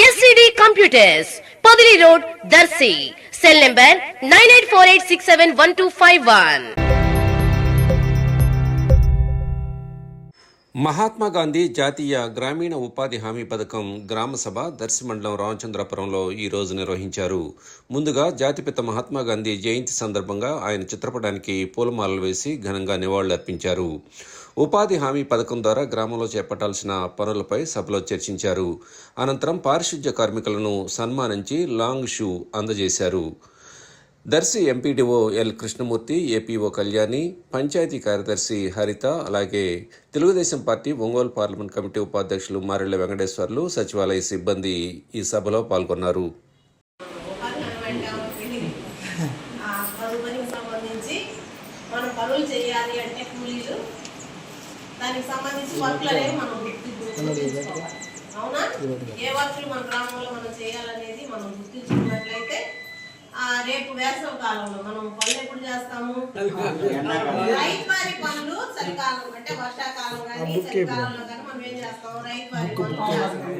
SCD computers Podili road Darsi cell number nine eight four eight six seven one two five one Mahatma Gandhi జాతీయ గ్రామీణ ఉపాధి హామీ పథకం గ్రామసభ దర్శి మండలం రామచంద్రపురంలో ఈ రోజు నిర్వహించారు. ముందుగా జాతిపిత మహాత్మా గాంధీ జయంతి సందర్భంగా ఆయన చిత్రపటానికి పూలమాలలు వేసి ఘనంగా నివాళులర్పించారు ఉపాధి హామీ పథకం ద్వారా గ్రామంలో చేపట్టాల్సిన పనులపై సభలో చర్చించారు. అనంతరం పారిశుధ్య కార్మికులను సన్మానించి లాంగ్ షూ అందజేశారు. Darsi MPDO L Krishnamurthy APO Kalyani panchayat కార్యదర్శి హరిత అలాగే Telugu Desam party Ongole parliament committee ఉపాధ్యక్షులు మారెళ్ళ వెంకటేశ్వర్లు సచివాలయ సిబ్బంది ఈ సభలో పాల్గొన్నారు. అవునా? ఏ వర్క్లు మన గ్రామంలో మనం చేయాలనేది మనం గుర్తించుకున్నట్లయితే రేపు వేసవ కాలంలో మనం పనులు ఎప్పుడు చేస్తాము? రైతు వారి పనులు చలికాలం అంటే వర్షాకాలం కానీ చలికాలంలో కానీ మనం ఏం చేస్తాం? రైతు వారి పనులు చేస్తాం.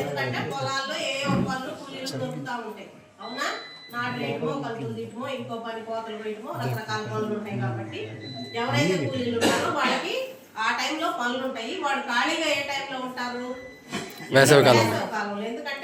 ఎందుకంటే పొలాల్లో ఏ పనులు కూలీలు దొరుకుతా ఉంటాయి. అవునా? నాటు వేయటమో కలుపులు తీయటమో ఇంకో పని కోతలు వేయటమో రకరకాల పనులు ఉంటాయి కాబట్టి ఎవరైతే కూలీలు ఉన్నారో వాళ్ళకి ఆ టైంలో పనులు ఉంటాయి. వాళ్ళు ఖాళీగా ఏ టైంలో ఉంటారు? వేసవికాలం. వేసవికాలంలో ఎందుకంటే